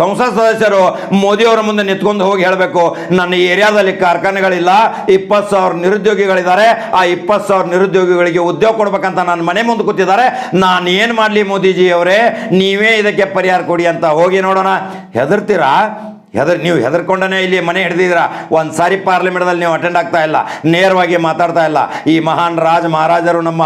ಸಂಸತ್ ಸದಸ್ಯರು ಮೋದಿಯವರ ಮುಂದೆ ನಿಂತ್ಕೊಂಡು ಹೋಗಿ ಹೇಳಬೇಕು, ನನ್ನ ಏರಿಯಾದಲ್ಲಿ ಕಾರ್ಖಾನೆಗಳಿಲ್ಲ, ಇಪ್ಪತ್ತು ಸಾವಿರ ನಿರುದ್ಯೋಗಿಗಳಿದ್ದಾರೆ, ಆ ಇಪ್ಪತ್ತು ಸಾವಿರ ನಿರುದ್ಯೋಗಿಗಳಿಗೆ ಉದ್ಯೋಗ ಕೊಡ್ಬೇಕಂತ ನನ್ನ ಮನೆ ಮುಂದೆ ಕೂತಿದ್ದಾರೆ. ನಾನು ಏನು ಮಾಡಲಿ ಮೋದಿಜಿ ಅವರೇ ನೀವೇ ಇದಕ್ಕೆ ಪರಿಹಾರ ಕೊಡಿ ಅಂತ ಹೋಗಿ ನೋಡೋಣ. ಹೆದರ್ತೀರಾ? ಹೆದರ್ ನೀವು ಹೆದರ್ಕೊಂಡನೇ ಇಲ್ಲಿ ಮನೆ ಹಿಡಿದಿದ್ದೀರಾ? ಒಂದು ಸಾರಿ ಪಾರ್ಲಿಮೆಂಟ್ದಲ್ಲಿ ನೀವು ಅಟೆಂಡ್ ಆಗ್ತಾ ಇಲ್ಲ. ನೇರವಾಗಿ ಮಾತಾಡ್ತಾ ಇಲ್ಲ. ಈ ಮಹಾನ್ ರಾಜ ಮಹಾರಾಜರು ನಮ್ಮ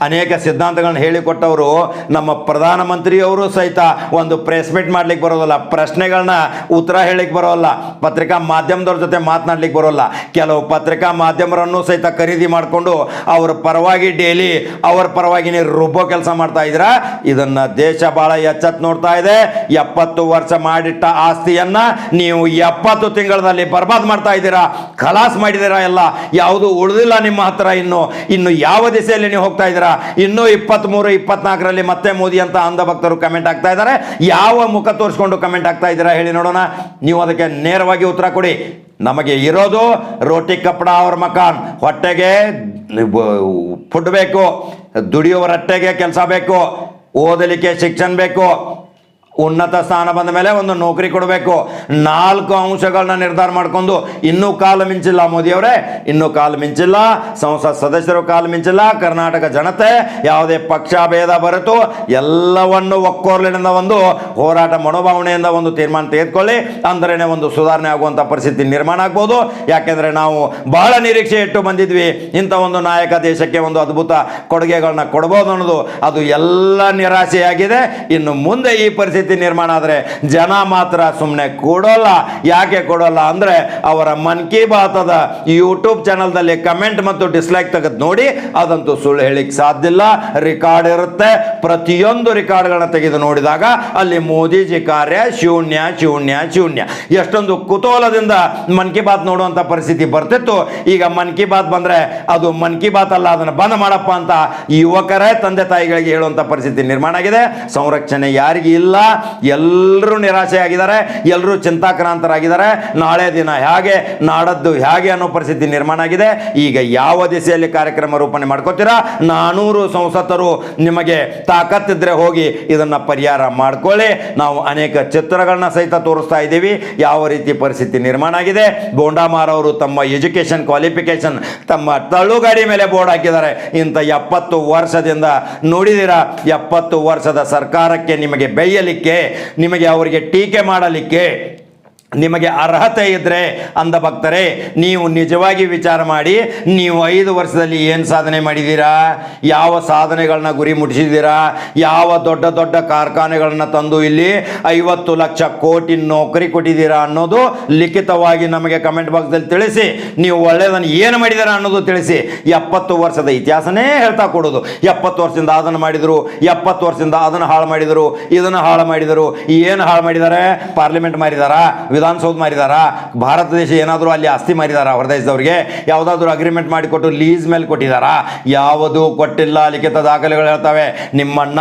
ಅನೇಕ ಸಿದ್ಧಾಂತಗಳನ್ನ ಹೇಳಿಕೊಟ್ಟವರು. ನಮ್ಮ ಪ್ರಧಾನಮಂತ್ರಿಯವರು ಸಹಿತ ಒಂದು ಪ್ರೆಸ್ ಮೀಟ್ ಮಾಡ್ಲಿಕ್ಕೆ ಬರೋದಿಲ್ಲ. ಪ್ರಶ್ನೆಗಳನ್ನ ಉತ್ತರ ಹೇಳಿಕ್ಕೆ ಬರೋಲ್ಲ. ಪತ್ರಿಕಾ ಮಾಧ್ಯಮದವ್ರ ಜೊತೆ ಮಾತನಾಡ್ಲಿಕ್ಕೆ ಬರೋಲ್ಲ. ಕೆಲವು ಪತ್ರಿಕಾ ಮಾಧ್ಯಮರನ್ನು ಸಹಿತ ಖರೀದಿ ಮಾಡಿಕೊಂಡು ಅವ್ರ ಪರವಾಗಿ ಡೈಲಿ ಅವ್ರ ಪರವಾಗಿ ನೀವು ರುಬ್ಬೋ ಕೆಲಸ ಮಾಡ್ತಾ ಇದ್ದೀರಾ? ಇದನ್ನ ದೇಶ ಬಹಳ ಎಚ್ಚೆತ್ತು ನೋಡ್ತಾ ಇದೆ. ಎಪ್ಪತ್ತು ವರ್ಷ ಮಾಡಿಟ್ಟ ಆಸ್ತಿಯನ್ನ ನೀವು ಎಪ್ಪತ್ತು ತಿಂಗಳಲ್ಲಿ ಬರ್ಬಾದ್ ಮಾಡ್ತಾ ಇದ್ದೀರಾ? ಖಲಾಸ್ ಮಾಡಿದ್ದೀರಾ ಎಲ್ಲ? ಯಾವುದು ಉಳಿದಿಲ್ಲ ನಿಮ್ಮ ಹತ್ರ ಇನ್ನು. ಇನ್ನು ಯಾವ ದಿಸೆಯಲ್ಲಿ ನೀವು ಹೋಗ್ತಾ ಇದ್ದೀರಾ? ಇನ್ನೂ ಇಪ್ಪತ್ತ್ಮೂರು ಇಪ್ಪತ್ನಾಲ್ಕರಲ್ಲಿ ಮತ್ತೆ ಮೋದಿ ಅಂತ ಅಂಧ ಭಕ್ತರು ಕಮೆಂಟ್ ಆಗ್ತಾ ಇದ್ದಾರೆ. ಯಾವ ಮುಖ ತೋರಿಸ್ಕೊಂಡು ಕಮೆಂಟ್ ಆಗ್ತಾ ಇದ್ದೀರಾ ಹೇಳಿ ನೋಡೋಣ. ನೀವು ಅದಕ್ಕೆ ನೇರವಾಗಿ ಉತ್ತರ ಕೊಡಿ. ನಮಗೆ ಇರೋದು ರೋಟಿ ಕಪ್ಪಡ ಅವ್ರ ಮಕಾನ್. ಹೊಟ್ಟೆಗೆ ಫುಡ್ ಬೇಕು ದುಡಿಯುವರ ಹೊಟ್ಟೆಗೆ ಕೆಲಸ ಬೇಕು, ಓದಲಿಕ್ಕೆ ಶಿಕ್ಷಣ ಬೇಕು ಉನ್ನತ ಸ್ಥಾನ ಬಂದ ಮೇಲೆ ಒಂದು ನೌಕರಿ ಕೊಡಬೇಕು. ನಾಲ್ಕು ಅಂಶಗಳನ್ನ ನಿರ್ಧಾರ ಮಾಡ್ಕೊಂಡು ಇನ್ನೂ ಕಾಲು ಮಿಂಚಿಲ್ಲ ಮೋದಿಯವರೇ ಇನ್ನೂ ಕಾಲು ಮಿಂಚಿಲ್ಲ. ಸಂಸತ್ ಸದಸ್ಯರು ಕಾಲು ಮಿಂಚಿಲ್ಲ. ಕರ್ನಾಟಕ ಜನತೆ ಯಾವುದೇ ಪಕ್ಷ ಭೇದ ಬರೆತು. ಎಲ್ಲವನ್ನು ಒಕ್ಕೋರ್ಲಿನಿಂದ ಒಂದು ಹೋರಾಟ ಮನೋಭಾವನೆಯಿಂದ ಒಂದು ತೀರ್ಮಾನ ತೆಗೆದುಕೊಳ್ಳಿ. ಅಂದ್ರೇ ಒಂದು ಸುಧಾರಣೆ ಆಗುವಂಥ ಪರಿಸ್ಥಿತಿ ನಿರ್ಮಾಣ ಆಗ್ಬೋದು. ಯಾಕೆಂದರೆ ನಾವು ಬಹಳ ನಿರೀಕ್ಷೆ ಇಟ್ಟು ಬಂದಿದ್ವಿ. ಇಂಥ ಒಂದು ನಾಯಕ ದೇಶಕ್ಕೆ ಒಂದು ಅದ್ಭುತ ಕೊಡುಗೆಗಳನ್ನ ಕೊಡ್ಬೋದು ಅನ್ನೋದು. ಅದು ಎಲ್ಲ ನಿರಾಸೆಯಾಗಿದೆ ಇನ್ನು ಮುಂದೆ ಈ ಪರಿಸ್ಥಿತಿ ನಿರ್ಮಾಣ ಆದರೆ ಜನ ಮಾತ್ರ ಸುಮ್ಮನೆ ಕೊಡೋಲ್ಲ. ಯಾಕೆ ಕೊಡೋಲ್ಲ ಅಂದರೆ ಅವರ ಮನ್ ಕಿ ಬಾತದ ಯೂಟ್ಯೂಬ್ ಚಾನಲ್ದಲ್ಲಿ ಕಮೆಂಟ್ ಮತ್ತು ಡಿಸ್ಲೈಕ್ ತೆಗೆದು ನೋಡಿ ಅದಂತೂ ಸುಳ್ಳು ಹೇಳಿಕ್ಕೆ ಸಾಧ್ಯ ಇಲ್ಲ. ರೆಕಾರ್ಡ್ ಇರುತ್ತೆ. ಪ್ರತಿಯೊಂದು ರೆಕಾರ್ಡ್ಗಳನ್ನ ತೆಗೆದು ನೋಡಿದಾಗ ಅಲ್ಲಿ ಮೋದಿಜಿ ಕಾರ್ಯ ಶೂನ್ಯ ಶೂನ್ಯ ಶೂನ್ಯ. ಎಷ್ಟೊಂದು ಕುತೂಹಲದಿಂದ ಮನ್ ಕಿ ಬಾತ್ ನೋಡುವಂಥ ಪರಿಸ್ಥಿತಿ ಬರ್ತಿತ್ತು. ಈಗ ಮನ್ ಕಿ ಬಾತ್ ಬಂದರೆ ಅದು ಮನ್ ಕಿ ಬಾತ್ ಅಲ್ಲ, ಅದನ್ನು ಬಂದ್ ಮಾಡಪ್ಪ ಅಂತ ಯುವಕರೇ ತಂದೆ ತಾಯಿಗಳಿಗೆ ಹೇಳುವಂಥ ಪರಿಸ್ಥಿತಿ ನಿರ್ಮಾಣ ಆಗಿದೆ. ಸಂರಕ್ಷಣೆ ಯಾರಿಗೂ ಇಲ್ಲ. ಎಲ್ಲರೂ ನಿರಾಶೆ ಆಗಿದ್ದಾರೆ ಎಲ್ಲರೂ ಚಿಂತಾಕ್ರಾಂತರಾಗಿದ್ದಾರೆ. ನಾಳೆ ದಿನ ಹೇಗೆ, ನಾಡದ್ದು ಹೇಗೆ ಅನ್ನೋ ಪರಿಸ್ಥಿತಿ ನಿರ್ಮಾಣ ಆಗಿದೆ. ಈಗ ಯಾವ ದಿಸೆಯಲ್ಲಿ ಕಾರ್ಯಕ್ರಮ ರೂಪಣೆ ಮಾಡ್ಕೋತೀರಾ? ನಾನೂರು ಸಂಸತ್ತರು ನಿಮಗೆ ತಾಕತ್ತಿದ್ರೆ ಹೋಗಿ ಇದನ್ನ ಪರಿಹಾರ ಮಾಡ್ಕೊಳ್ಳಿ. ನಾವು ಅನೇಕ ಚಿತ್ರಗಳನ್ನ ಸಹಿತ ತೋರಿಸ್ತಾ ಇದ್ದೀವಿ. ಯಾವ ರೀತಿ ಪರಿಸ್ಥಿತಿ ನಿರ್ಮಾಣ ಆಗಿದೆ? ಬೋಂಡಾಮಾರ್ ಅವರು ತಮ್ಮ ಎಜುಕೇಶನ್ ಕ್ವಾಲಿಫಿಕೇಶನ್ ತಮ್ಮ ತಳ್ಳುಗಾಡಿ ಮೇಲೆ ಬೋರ್ಡ್ ಹಾಕಿದ್ದಾರೆ. ಇಂಥ ಎಪ್ಪತ್ತು ವರ್ಷದಿಂದ ನೋಡಿದಿರ ಎಪ್ಪತ್ತು ವರ್ಷದ ಸರ್ಕಾರಕ್ಕೆ ನಿಮಗೆ ಬೆಯ್ಯಲಿಕ್ಕೆ ನಿಮಗೆ ಅವರಿಗೆ ಟೀಕೆ ಮಾಡಲಿಕ್ಕೆ ನಿಮಗೆ ಅರ್ಹತೆ ಇದ್ದರೆ ಅಂದ ಭಕ್ತರೇ, ನೀವು ನಿಜವಾಗಿ ವಿಚಾರ ಮಾಡಿ, ನೀವು ಐದು ವರ್ಷದಲ್ಲಿ ಏನು ಸಾಧನೆ ಮಾಡಿದ್ದೀರಾ ಯಾವ ಸಾಧನೆಗಳನ್ನ ಗುರಿ ಮುಟ್ಟಿಸಿದ್ದೀರಾ ಯಾವ ದೊಡ್ಡ ದೊಡ್ಡ ಕಾರ್ಖಾನೆಗಳನ್ನ ತಂದು ಇಲ್ಲಿ ಐವತ್ತು ಲಕ್ಷ ಕೋಟಿ ನೌಕರಿ ಕೊಟ್ಟಿದ್ದೀರಾ ಅನ್ನೋದು ಲಿಖಿತವಾಗಿ ನಮಗೆ ಕಮೆಂಟ್ ಬಾಕ್ಸ್ದಲ್ಲಿ ತಿಳಿಸಿ, ನೀವು ಒಳ್ಳೆಯದನ್ನು ಏನು ಮಾಡಿದ್ದೀರಾ ಅನ್ನೋದು ತಿಳಿಸಿ, ಎಪ್ಪತ್ತು ವರ್ಷದ ಇತಿಹಾಸನೇ ಹೇಳ್ತಾ ಕೊಡೋದು. ಎಪ್ಪತ್ತು ವರ್ಷದಿಂದ ಅದನ್ನು ಮಾಡಿದರು, ಎಪ್ಪತ್ತು ವರ್ಷದಿಂದ ಅದನ್ನು ಹಾಳು ಮಾಡಿದರು, ಇದನ್ನು ಹಾಳು ಮಾಡಿದರು, ಏನು ಹಾಳು ಮಾಡಿದ್ದಾರೆ? ಪಾರ್ಲಿಮೆಂಟ್ ಮಾರಿದಾರಾ ವಿಧಾನಸೌಧ ಮಾರಿದಾರ? ಭಾರತ ದೇಶ ಏನಾದರೂ ಅಲ್ಲಿ ಆಸ್ತಿ ಮಾರಿದಾರ ಹೊರ ದೇಶದವ್ರಿಗೆ ಯಾವುದಾದ್ರೂ ಅಗ್ರಿಮೆಂಟ್ ಮಾಡಿಕೊಟ್ಟು ಲೀಸ್ ಮೇಲೆ ಕೊಟ್ಟಿದಾರ? ಯಾವುದು ಕೊಟ್ಟಿಲ್ಲ, ಲಿಖಿತ ದಾಖಲೆಗಳು ಹೇಳ್ತವೆ. ನಿಮ್ಮನ್ನ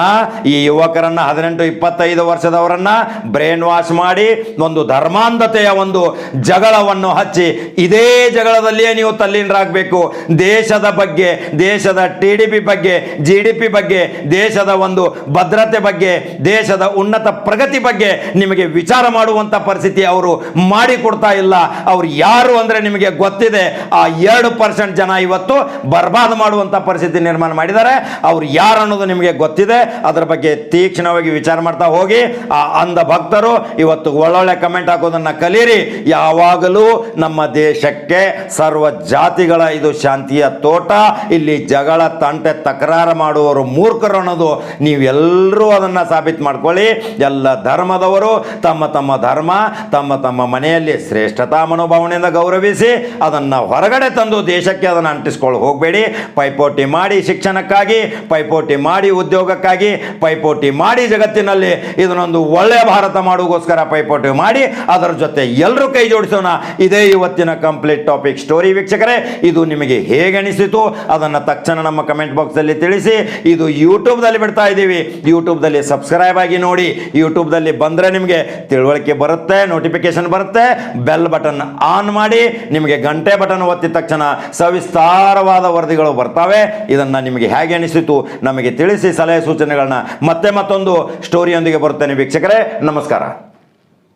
ಈ ಯುವಕರನ್ನ ಹದಿನೆಂಟು, ಇಪ್ಪತ್ತೈದು ವರ್ಷದವರನ್ನ ಬ್ರೈನ್ ವಾಶ್ ಮಾಡಿ ಒಂದು ಧರ್ಮಾಂಧತೆಯ ಒಂದು ಜಗಳವನ್ನು ಹಚ್ಚಿ, ಇದೇ ಜಗಳದಲ್ಲಿಯೇ ನೀವು ತಲ್ಲೀನರಾಗಬೇಕು. ದೇಶದ ಬಗ್ಗೆ, ದೇಶದ ಟಿ ಡಿ ಪಿ ಬಗ್ಗೆ ಜಿ ಡಿ ಪಿ ಬಗ್ಗೆ, ದೇಶದ ಒಂದು ಭದ್ರತೆ ಬಗ್ಗೆ, ದೇಶದ ಉನ್ನತ ಪ್ರಗತಿ ಬಗ್ಗೆ ನಿಮಗೆ ವಿಚಾರ ಮಾಡುವಂಥ ಪರಿಸ್ಥಿತಿ ಅವರು ಮಾಡಿಕೊಡ್ತಾ ಇಲ್ಲ. ಅವ್ರು ಯಾರು ಅಂದರೆ ನಿಮಗೆ ಗೊತ್ತಿದೆ. ಆ ಎರಡು ಪರ್ಸೆಂಟ್ ಜನ ಇವತ್ತು ಬರ್ಬಾದ್ ಮಾಡುವಂಥ ಪರಿಸ್ಥಿತಿ ನಿರ್ಮಾಣ ಮಾಡಿದ್ದಾರೆ. ಅವ್ರು ಯಾರು ಅನ್ನೋದು ನಿಮಗೆ ಗೊತ್ತಿದೆ. ಅದರ ಬಗ್ಗೆ ತೀಕ್ಷ್ಣವಾಗಿ ವಿಚಾರ ಮಾಡ್ತಾ ಹೋಗಿ. ಆ ಅಂಧ ಭಕ್ತರು ಇವತ್ತು ಒಳ್ಳೊಳ್ಳೆ ಕಮೆಂಟ್ ಹಾಕೋದನ್ನು ಕಲೀರಿ. ಯಾವಾಗಲೂ ನಮ್ಮ ದೇಶಕ್ಕೆ ಸರ್ವ ಜಾತಿಗಳ ಇದು ಶಾಂತಿಯ ತೋಟ. ಇಲ್ಲಿ ಜಗಳ, ತಂಟೆ, ತಕರಾರು ಮಾಡುವವರು ಮೂರ್ಖರು ಅನ್ನೋದು ನೀವೆಲ್ಲರೂ ಅದನ್ನು ಸಾಬೀತು ಮಾಡ್ಕೊಳ್ಳಿ. ಎಲ್ಲ ಧರ್ಮದವರು ತಮ್ಮ ತಮ್ಮ ಧರ್ಮ, ತಮ್ಮ ತಮ್ಮ ಮನೆಯಲ್ಲಿ ಶ್ರೇಷ್ಠತಾ ಮನೋಭಾವನೆಯಿಂದ ಗೌರವಿಸಿ ಅದನ್ನು ಹೊರಗಡೆ ತಂದು ದೇಶಕ್ಕೆ ಅದನ್ನು ಅಂಟಿಸ್ಕೊಳ್ಳಿ ಹೋಗಬೇಡಿ. ಪೈಪೋಟಿ ಮಾಡಿ ಶಿಕ್ಷಣಕ್ಕಾಗಿ, ಪೈಪೋಟಿ ಮಾಡಿ ಉದ್ಯೋಗಕ್ಕಾಗಿ, ಪೈಪೋಟಿ ಮಾಡಿ ಜಗತ್ತಿನಲ್ಲಿ ಇದನ್ನೊಂದು ಒಳ್ಳೆಯ ಭಾರತ ಮಾಡುವಗೋಸ್ಕರ ಪೈಪೋಟಿ ಮಾಡಿ, ಅದರ ಜೊತೆ ಎಲ್ಲರೂ ಕೈ ಜೋಡಿಸೋಣ. ಇದೇ ಇವತ್ತಿನ ಕಂಪ್ಲೀಟ್ ಟಾಪಿಕ್ ಸ್ಟೋರಿ ವೀಕ್ಷಕರೇ. ಇದು ನಿಮಗೆ ಹೇಗೆ ಅನಿಸಿತು ಅದನ್ನು ತಕ್ಷಣ ನಮ್ಮ ಕಮೆಂಟ್ ಬಾಕ್ಸಲ್ಲಿ ತಿಳಿಸಿ. ಇದು ಯೂಟ್ಯೂಬ್ದಲ್ಲಿ ಬಿಡ್ತಾ ಇದ್ದೀವಿ. ಯೂಟ್ಯೂಬ್ದಲ್ಲಿ ಸಬ್ಸ್ಕ್ರೈಬ್ ಆಗಿ ನೋಡಿ. ಯೂಟ್ಯೂಬ್ದಲ್ಲಿ ಬಂದರೆ ನಿಮಗೆ ತಿಳುವಳಿಕೆ ಬರುತ್ತೆ, ನೋಟಿಫಿಕೇಶನ್ ಬರುತ್ತೆ ಬೆಲ್ ಬಟನ್ ಆನ್ ಮಾಡಿ, ನಿಮಗೆ ಗಂಟೆ ಬಟನ್ ಒತ್ತಿದ ತಕ್ಷಣ ಸವಿಸ್ತಾರವಾದ ವರದಿಗಳು ಬರ್ತವೆ. ಇದನ್ನು ನಿಮಗೆ ಹೇಗೆ ಅನಿಸಿತು ನಮಗೆ ತಿಳಿಸಿ ಸಲಹೆ ಸೂಚನೆಗಳನ್ನ ಮತ್ತೆ ಮತ್ತೊಂದು ಸ್ಟೋರಿಯೊಂದಿಗೆ ಬರುತ್ತೇನೆ ವೀಕ್ಷಕರೇ, ನಮಸ್ಕಾರ.